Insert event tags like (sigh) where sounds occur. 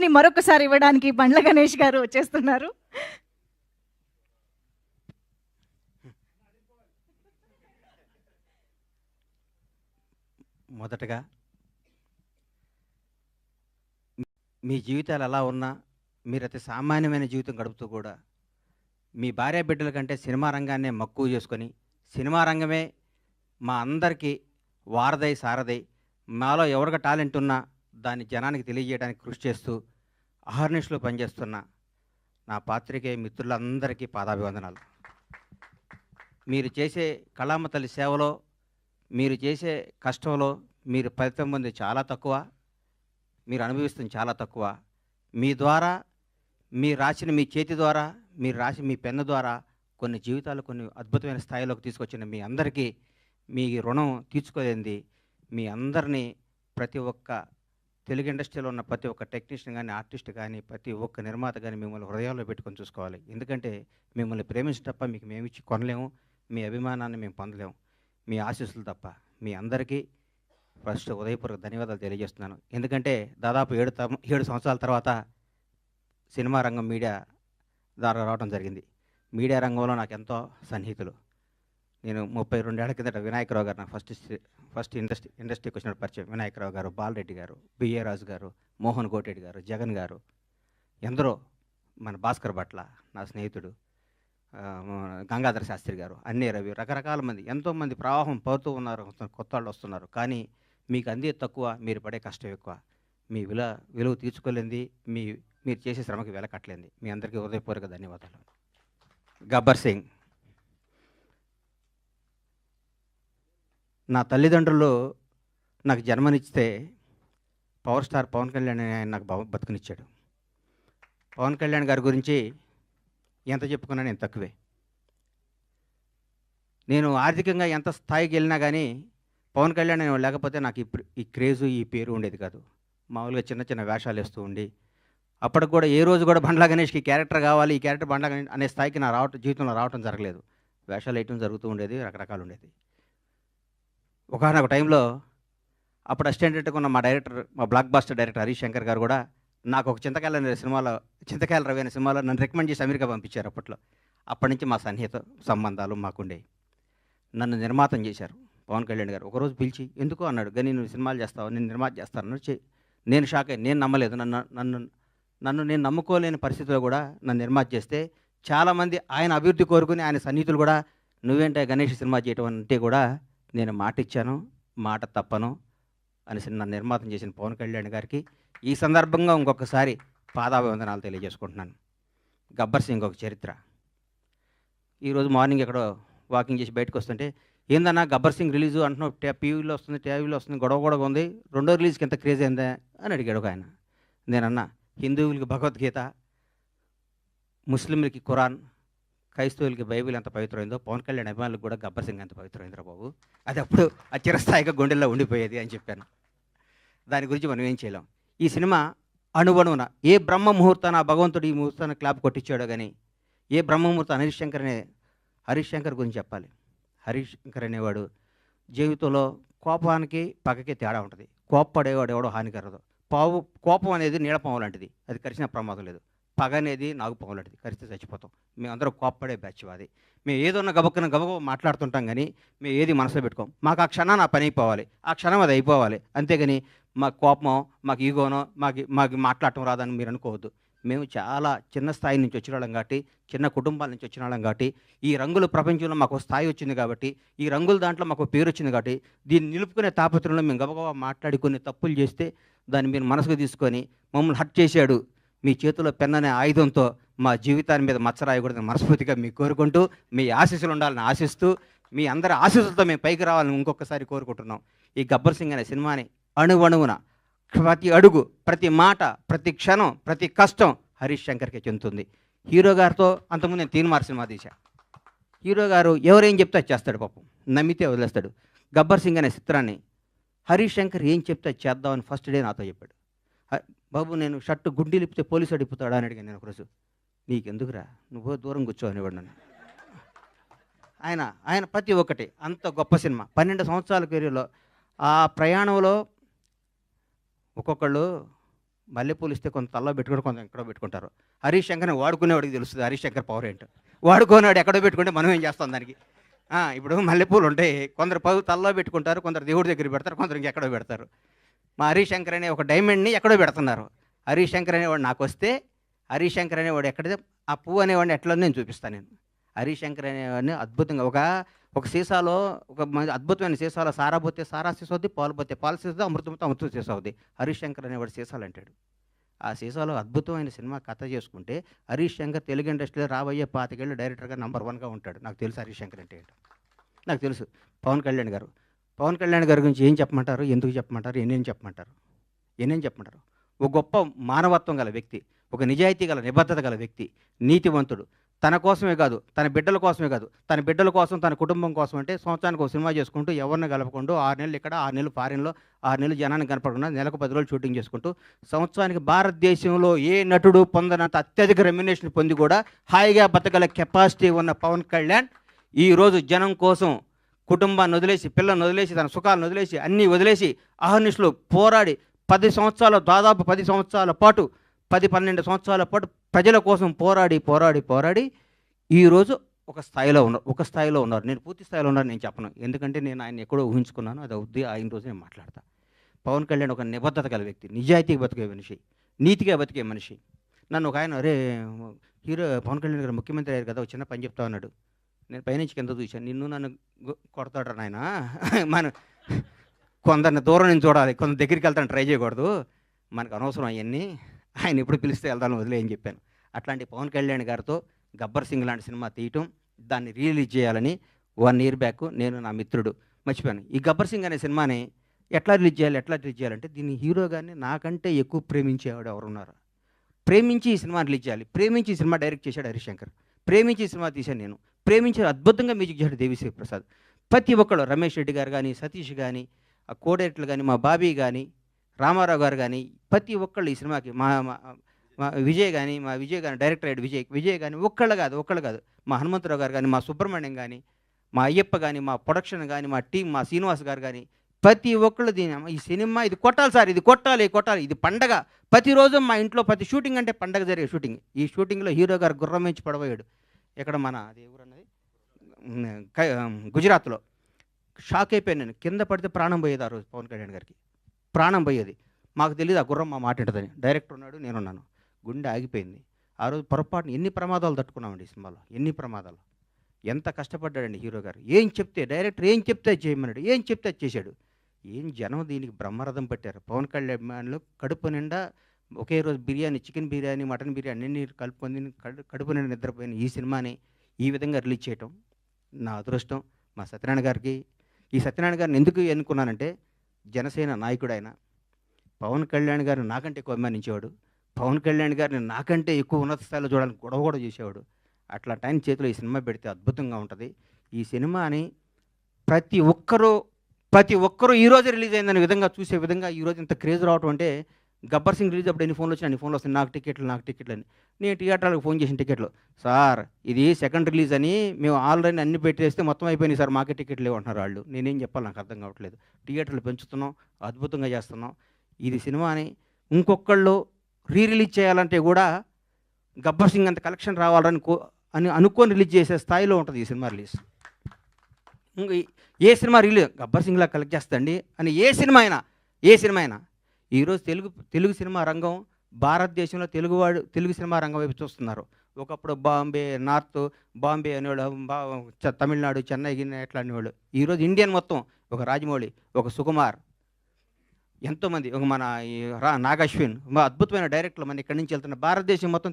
ని మరొకసారి ఇవ్వడానికి బండ్ల గణేష్ గారు వచ్చేస్తున్నారు. మొదటగా మీ జీవితాలు ఎలా ఉన్నా మీరు అతి సామాన్యమైన జీవితం గడుపుతూ కూడా మీ భార్య బిడ్డల కంటే సినిమా రంగాన్నే మక్కువ చేసుకొని సినిమా రంగమే మా అందరికీ వారదై సారదై మాలో ఎవరికి టాలెంట్ ఉన్నా దాన్ని జనానికి తెలియజేయడానికి కృషి చేస్తూ అహర్నిశలో పనిచేస్తున్న నా పాత్రికేయ మిత్రులందరికీ పాదాభివందనాలు. మీరు చేసే కళామ తల్లి సేవలో మీరు చేసే కష్టంలో మీరు ఫలితం పొంది చాలా తక్కువ మీరు అనుభవిస్తుంది చాలా తక్కువ. మీ ద్వారా మీరు రాసిన మీ చేతి ద్వారా మీరు రాసి మీ పెన్ను ద్వారా కొన్ని జీవితాలు కొన్ని అద్భుతమైన స్థాయిలోకి తీసుకొచ్చిన మీ అందరికీ మీ రుణం తీర్చుకోలేంది మీ అందరినీ ప్రతి ఒక్క తెలుగు ఇండస్ట్రీలో ఉన్న ప్రతి ఒక్క టెక్నీషియన్ కానీ ఆర్టిస్ట్ కానీ ప్రతి ఒక్క నిర్మాత కానీ మిమ్మల్ని హృదయాల్లో పెట్టుకొని చూసుకోవాలి. ఎందుకంటే మిమ్మల్ని ప్రేమించి తప్ప మీకు మేము ఇచ్చి కొనలేము మీ అభిమానాన్ని మేము పొందలేము. మీ ఆశీస్సులు తప్ప మీ అందరికీ ఫస్ట్ ఉదయపూర్వక ధన్యవాదాలు తెలియజేస్తున్నాను. ఎందుకంటే దాదాపు ఏడు ఏడు సంవత్సరాల తర్వాత సినిమా రంగం మీడియా ద్వారా రావడం జరిగింది. మీడియా రంగంలో నాకు ఎంతో సన్నిహితులు. నేను ముప్పై రెండేళ్ళ కిందట వినాయకరావు గారు నా ఫస్ట్ ఫస్ట్ ఇండస్ట్రీ ఇండస్ట్రీకి వచ్చిన పరిచయం. వినాయకరావు గారు బాలరెడ్డి గారు బిఏ రాజు గారు మోహన్ కోటెడ్డి గారు జగన్ గారు ఎందరో మన భాస్కర్ భట్ల నా స్నేహితుడు గంగాధర శాస్త్రి గారు అన్నీ రవి రకరకాల మంది ఎంతోమంది ప్రవాహం పడుతూ ఉన్నారు కొత్త వాళ్ళు వస్తున్నారు. కానీ మీకు అందే తక్కువ మీరు పడే కష్టం ఎక్కువ. మీ విల విలువ తీర్చుకోలేంది మీ మీరు చేసే శ్రమకి వెల కట్టలేంది మీ అందరికీ హృదయపూర్వక ధన్యవాదాలు. గబ్బర్ సింగ్. నా తల్లిదండ్రులు నాకు జన్మనిచ్చితే పవర్ స్టార్ పవన్ కళ్యాణ్ ఆయన నాకు బతుకునిచ్చాడు. పవన్ కళ్యాణ్ గారి గురించి ఎంత చెప్పుకున్నా నేను తక్కువే. నేను ఆర్థికంగా ఎంత స్థాయికి వెళ్ళినా కానీ పవన్ కళ్యాణ్ లేకపోతే నాకు ఇప్పుడు ఈ క్రేజు ఈ పేరు ఉండేది కాదు. మామూలుగా చిన్న చిన్న వేషాలు వేస్తూ ఉండి అప్పటికి కూడా ఏ రోజు కూడా బండ్లా గణేష్కి క్యారెక్టర్ కావాలి ఈ క్యారెక్టర్ బండ్లా గణేష్ అనే స్థాయికి నా రావటం జీవితంలో రావటం జరగలేదు. వేషాలు వేయటం జరుగుతూ ఉండేది రకరకాలు ఉండేది. ఒకనొక టైంలో అప్పుడు అసిస్టెంట్గా ఉన్న మా డైరెక్టర్ మా blockbuster director Harish Shankar గారు కూడా నాకు ఒక చింతకాయల అనే సినిమాలో చింతకాయల రవి అనే సినిమాలో నన్ను రికమెండ్ చేసి అమెరికా పంపించారు అప్పట్లో. అప్పటి నుంచి మా సన్నిహిత సంబంధాలు మాకుండేవి నన్ను నిర్మాతం చేశారు పవన్ కళ్యాణ్ గారు. ఒకరోజు పిలిచి ఎందుకు? అన్నాడు. కానీ నువ్వు సినిమాలు చేస్తావు? నేను నిర్మాత చేస్తాను నేను షాక్ అయ్యి నేను నమ్మలేదు. నన్ను నన్ను నన్ను నేను నమ్ముకోలేని పరిస్థితిలో కూడా నన్ను నిర్మాత చేస్తే చాలామంది ఆయన అభివృద్ధి కోరుకుని ఆయన సన్నిహితులు కూడా నువ్వేంటే గణేష్ సినిమా చేయటం అంటే కూడా నేను మాట ఇచ్చాను మాట తప్పను అనేసి నన్ను నిర్మాతం చేసిన పవన్ కళ్యాణ్ గారికి ఈ సందర్భంగా ఇంకొకసారి పాదాభివందనాలు తెలియజేసుకుంటున్నాను. గబ్బర్ సింగ్ ఒక చరిత్ర. ఈరోజు మార్నింగ్ ఎక్కడో వాకింగ్ చేసి బయటకు వస్తుంటే ఏందన్నా గబ్బర్ సింగ్ రిలీజ్ అంటున్నావు టీవీలో వస్తుంది టీవీలో వస్తుంది గొడవ గొడవ ఉంది రెండో రిలీజ్కి ఎంత క్రేజ్ అయిందా? అని అడిగాడు ఒక ఆయన. నేనన్నా హిందువులకి భగవద్గీత ముస్లింలకి ఖురాన్ క్రైస్తవులకి బైబిల్ ఎంత పవిత్రమైందో పవన్ కళ్యాణ్ అభిమానులకు కూడా గబ్బర్ సింగ్ ఎంత పవిత్రమైందిరా బాబు. అది అప్పుడు ఆ చిరస్థాయిగా గుండెల్లో ఉండిపోయేది అని చెప్పాను. దాని గురించి మనం ఏం చేయలేం. ఈ సినిమా అణువణువున ఏ బ్రహ్మ ముహూర్తాన భగవంతుడు ఈ ముహూర్తాన్ని క్లాప్ కొట్టించాడో కానీ ఏ బ్రహ్మ ముహూర్తం హరీష్ శంకర్ అనే హరీష్ శంకర్ గురించి చెప్పాలి. హరీష్ శంకర్ అనేవాడు జీవితంలో కోపానికి పగకి తేడా ఉంటుంది. కోప్పడేవాడు ఎవడో హానికరదు పావు కోపం అనేది నీడపాము లాంటిది. అది కరిచిన ప్రమాదం లేదు. పగ అనేది నాకు లాంటిది కరిస్తే చచ్చిపోతాం. మేమందరం కోప్పడే బ్యాచ్ అది మేము ఏదన్నా గబక్కన గబక మాట్లాడుతుంటాం కానీ మేము ఏది మనసులో పెట్టుకోం. మాకు ఆ క్షణం నా పని అయిపోవాలి. ఆ క్షణం అది అయిపోవాలి. అంతేగాని మా కోపమో మాకు ఈగోనో మాకు మాకు మాట్లాడటం రాదని మీరు అనుకోవద్దు. మేము చాలా చిన్న స్థాయి నుంచి వచ్చిన వాళ్ళం కాబట్టి చిన్న కుటుంబాల నుంచి వచ్చిన వాళ్ళం కాబట్టి ఈ రంగుల ప్రపంచంలో మాకు స్థాయి వచ్చింది కాబట్టి ఈ రంగుల దాంట్లో మాకు పేరు వచ్చింది కాబట్టి దీన్ని నిలుపుకునే తాపత్రంలో మేము గబగబా మాట్లాడి కొన్ని తప్పులు చేస్తే దాన్ని మీరు మనసుకు తీసుకొని మమ్మల్ని హట్ చేశాడు. మీ చేతిలో పెన్ అనే ఆయుధంతో మా జీవితాన్ని మీద మచ్చ రాయకూడదని మనస్ఫూర్తిగా మీకు కోరుకుంటూ మీ ఆశీస్సులు ఉండాలని ఆశిస్తూ మీ అందరి ఆశీస్సులతో మేము పైకి రావాలని ఇంకొకసారి కోరుకుంటున్నాం. ఈ గబ్బర్ సింగ్ అనే సినిమాని అణువణువున ప్రతి అడుగు ప్రతి మాట ప్రతి క్షణం ప్రతి కష్టం హరీష్ శంకర్కి చెందుతుంది. హీరో గారితో అంతకుముందు నేను తీన్మార్ సినిమా తీశా. హీరో గారు ఎవరేం చెప్తే చేస్తాడు పాపం. నమ్మితే వదిలేస్తాడు. గబ్బర్ సింగ్ అనే చిత్రాన్ని హరీష్ శంకర్ ఏం చెప్తే చేద్దామని ఫస్ట్ డే నాతో చెప్పాడు. బాబు నేను షర్టు గుండీ లిపితే పోలీసు అడిగిపోతాడా అని అడిగాను నేను ఒకరోజు. నీకెందుకురా? నువ్వు దూరం కూర్చో అనేవాడు నన్ను. ఆయన ఆయన ప్రతి ఒక్కటి అంత గొప్ప సినిమా. పన్నెండు సంవత్సరాల కెరీర్లో ఆ ప్రయాణంలో ఒక్కొక్కళ్ళు మల్లెపూలు ఇస్తే కొంత తల్లో పెట్టుకుంటే కొంత ఎక్కడో పెట్టుకుంటారు. హరీష్ శంకర్ని వాడుకునేవాడికి తెలుస్తుంది హరీష్ శంకర్ పవర్ ఏంటో. వాడుకునేవాడు ఎక్కడో పెట్టుకుంటే మనం ఏం చేస్తాం దానికి? ఇప్పుడు మల్లెపూలు ఉంటాయి. కొందరు పగు తల్లో పెట్టుకుంటారు కొందరు దేవుడి దగ్గర పెడతారు కొందరు ఇంకెక్కడో పెడతారు. మా హరిశంకర్ అనే ఒక డైమండ్ని ఎక్కడో పెడుతున్నారు. హరిశంకర్ అనేవాడు నాకు వస్తే హరీష్ శంకర్ అనేవాడు ఎక్కడ ఆ పువ్వు అనేవాడిని ఎట్లా నేను చూపిస్తాను నేను. హరిశంకర్ అనేవాడిని అద్భుతంగా ఒక ఒక సీసాలో ఒక అద్భుతమైన సీసాలో సారా పోతే సారా సీసా అవుద్ది పాలు పోతే పాలు సీసా అమృతం అమృతం సీసా అవుద్ది హరిశంకర్ అనేవాడు సీసాలు అంటాడు ఆ సీసాలో అద్భుతమైన సినిమా కథ చేసుకుంటే హరీష్ శంకర్ తెలుగు ఇండస్ట్రీలో రాబోయే పాతికేళ్ళు డైరెక్టర్గా నంబర్ వన్గా ఉంటాడు. నాకు తెలుసు హరీష్ శంకర్ అంటే నాకు తెలుసు. పవన్ కళ్యాణ్ గారు. పవన్ కళ్యాణ్ గారి గురించి ఏం చెప్పమంటారు? ఎందుకు చెప్పమంటారు? ఎన్నేం చెప్పమంటారు? ఎన్నేం చెప్పమంటారు? ఒక గొప్ప మానవత్వం గల వ్యక్తి ఒక నిజాయితీ గల నిబద్ధత గల వ్యక్తి నీతివంతుడు. తన కోసమే కాదు తన బిడ్డల కోసమే కాదు తన బిడ్డల కోసం తన కుటుంబం కోసం అంటే సంవత్సరానికి ఒక సినిమా చేసుకుంటూ ఎవరిని కలపకుండా ఆరు నెలలు ఇక్కడ ఆరు నెలలు ఫారిన్లో ఆరు నెలలు జనాన్ని కనపడకుండా నెలకు పది రోజులు షూటింగ్ చేసుకుంటూ సంవత్సరానికి భారతదేశంలో ఏ నటుడు పొందనంత అత్యధిక రెమ్యునేషన్ పొంది కూడా హాయిగా బతకల కెపాసిటీ ఉన్న పవన్ కళ్యాణ్ ఈరోజు జనం కోసం కుటుంబాన్ని వదిలేసి పిల్లల్ని వదిలేసి తన సుఖాలను వదిలేసి అన్నీ వదిలేసి అహర్నిశలు పోరాడి పది సంవత్సరాల దాదాపు పది సంవత్సరాల పాటు పది పన్నెండు సంవత్సరాల పాటు ప్రజల కోసం పోరాడి పోరాడి పోరాడి ఈరోజు ఒక స్థాయిలో ఉన్నారు ఒక స్థాయిలో ఉన్నారు. నేను పూర్తి స్థాయిలో ఉన్నారు నేను చెప్పను. ఎందుకంటే నేను ఆయన ఎక్కడో ఊహించుకున్నాను. అది అవుద్ది ఆయన రోజు నేను మాట్లాడతా. పవన్ కళ్యాణ్ ఒక నిబద్ధత గల వ్యక్తి నిజాయితీగా బతికే మనిషి నీతిగా బతికే మనిషి. నన్ను ఒక ఆయన అరే హీరో పవన్ కళ్యాణ్ గారు ముఖ్యమంత్రి అయ్యారు కదా ఒక చిన్న పని చెప్తా ఉన్నాడు నేను పైనుంచి కింద చూశాను. నిన్ను నన్ను కొడతాడు నాయన. (laughs) మన కొందరిని దూరం నుంచి చూడాలి. కొంత దగ్గరికి వెళ్తాను ట్రై చేయకూడదు. మనకు అనవసరం అవన్నీ. ఆయన ఎప్పుడు పిలిస్తే వెళ్తాను వదిలే అని చెప్పాను. అట్లాంటి పవన్ కళ్యాణ్ గారితో గబ్బర్ సింగ్ లాంటి సినిమా తీయటం దాన్ని రిలీజ్ చేయాలని వన్ ఇయర్ బ్యాక్ నేను నా మిత్రుడు మర్చిపోయాను. ఈ గబ్బర్ సింగ్ అనే సినిమాని ఎట్లా రిలీజ్ చేయాలి ఎట్లా రిలీజ్ చేయాలంటే దీన్ని హీరో గారిని నాకంటే ఎక్కువ ప్రేమించేవాడు ఎవరున్నారు? ప్రేమించి ఈ సినిమా రిలీజ్ చేయాలి. ప్రేమించి ఈ సినిమా డైరెక్ట్ చేశాడు హరిశంకర్. ప్రేమించి సినిమా తీశాను నేను. ప్రేమించి అద్భుతంగా మ్యూజిక్ చేశాడు దేవిశ్రీ ప్రసాద్. ప్రతి ఒక్కళ్ళు రమేష్ రెడ్డి గారు కానీ సతీష్ కానీ ఆ కోడేట్లు కానీ మా బాబీ కానీ రామారావు గారు కానీ ప్రతి ఒక్కళ్ళు ఈ సినిమాకి మా మా- మా విజయ్ కానీ మా విజయ్ కానీ డైరెక్టర్ అయ్యాడు విజయ్ విజయ్ కానీ ఒక్కళ్ళు కాదు ఒక్కళ్ళు కాదు. మా హనుమంతరావు గారు కానీ మా సుబ్రహ్మణ్యం కానీ మా అయ్యప్ప కానీ మా ప్రొడక్షన్ కానీ మా టీం మా శ్రీనివాస్ గారు కానీ ప్రతి ఒక్కళ్ళు దీని ఈ సినిమా ఇది కొట్టాలి సార్ ఇది కొట్టాలి కొట్టాలి. ఇది పండగ. ప్రతిరోజు మా ఇంట్లో ప్రతి షూటింగ్ అంటే పండగ జరిగే షూటింగ్. ఈ షూటింగ్లో హీరో గారు గుర్రం నుంచి పడబోయాడు. ఇక్కడ మన అది ఎవరు గుజరాత్లో. షాక్ అయిపోయాను నేను. కింద పడితే ప్రాణం పోయేది ఆ రోజు పవన్ కళ్యాణ్ గారికి. ప్రాణం పోయేది. మాకు తెలియదు ఆ గుర్రం మా మాట ఉంటుందని డైరెక్టర్ ఉన్నాడు నేనున్నాను. గుండె ఆగిపోయింది. ఆ రోజు పొరపాటున ఎన్ని ప్రమాదాలు తట్టుకున్నామండి ఈ సినిమాలో? ఎన్ని ప్రమాదాలు? ఎంత కష్టపడ్డాడండి హీరో గారు? ఏం చెప్తే డైరెక్టర్ ఏం చెప్తే చేయమన్నాడు. ఏం చెప్తే చేశాడు? ఏం జనం దీనికి బ్రహ్మరథం పట్టారు? పవన్ కళ్యాణ్ కడుపు నిండా ఒకే రోజు బిర్యానీ చికెన్ బిర్యానీ మటన్ బిర్యానీ అన్ని కలుపుకొని కడు కడుపు నిండా నిద్రపోయిన ఈ సినిమాని ఈ విధంగా రిలీజ్ చేయటం నా అదృష్టం. మా సత్యనారాయణ గారికి ఈ సత్యనారాయణ గారిని ఎందుకు ఎన్నుకున్నానంటే జనసేన నాయకుడు ఆయన. పవన్ కళ్యాణ్ గారిని నాకంటే ఎక్కువ అభిమానించేవాడు. పవన్ కళ్యాణ్ గారిని నాకంటే ఎక్కువ ఉన్నత స్థాయిలో చూడాలని గొడవ కూడా చేసేవాడు. అట్లా టైం చేతిలో ఈ సినిమా పెడితే అద్భుతంగా ఉంటుంది. ఈ సినిమాని ప్రతి ఒక్కరూ ప్రతి ఒక్కరూ ఈ రోజు రిలీజ్ అయిందనే విధంగా చూసే విధంగా ఈ రోజు ఇంత క్రేజ్ రావటం అంటే గబ్బర్ సింగ్ రిలీజ్ అప్పుడు ఎన్ని ఫోన్లు వచ్చినా అన్ని ఫోన్లు వస్తాయి నాకు టికెట్లు నాకు టికెట్లు అని. నేను థియేటర్లకు ఫోన్ చేసిన టికెట్లు. సార్ ఇది సెకండ్ రిలీజ్ అని మేము ఆల్రెడీ అన్ని పెట్టేస్తే మొత్తం అయిపోయినాయి సార్ మాకే టికెట్లు లేవంటున్నారు వాళ్ళు. నేనేం చెప్పాలి? నాకు అర్థం కావట్లేదు. థియేటర్లు పెంచుతున్నాం అద్భుతంగా చేస్తున్నాం. ఇది సినిమాని ఇంకొకళ్ళు రీ రిలీజ్ చేయాలంటే కూడా గబ్బర్ సింగ్ అంత కలెక్షన్ రావాలని కో అని అనుకొని రిలీజ్ చేసే స్థాయిలో ఉంటుంది ఈ సినిమా రిలీజ్. ఇంక ఏ సినిమా రిలీజ్ గబ్బర్ సింగ్లా కలెక్ట్ చేస్తండి అని ఏ సినిమా అయినా ఏ సినిమా అయినా ఈరోజు తెలుగు తెలుగు సినిమా రంగం భారతదేశంలో తెలుగువాడు తెలుగు సినిమా రంగం వైపు చూస్తున్నారు. ఒకప్పుడు బాంబే నార్త్ బాంబే అనేవాడు బా తమిళనాడు చెన్నై గిన్నె ఎట్లా అనేవాడు ఈరోజు ఇండియన్ మొత్తం ఒక రాజమౌళి ఒక సుకుమార్ ఎంతోమంది. ఒక మన ఈ అద్భుతమైన డైరెక్టర్లు మన ఇక్కడి నుంచి వెళ్తున్న భారతదేశం మొత్తం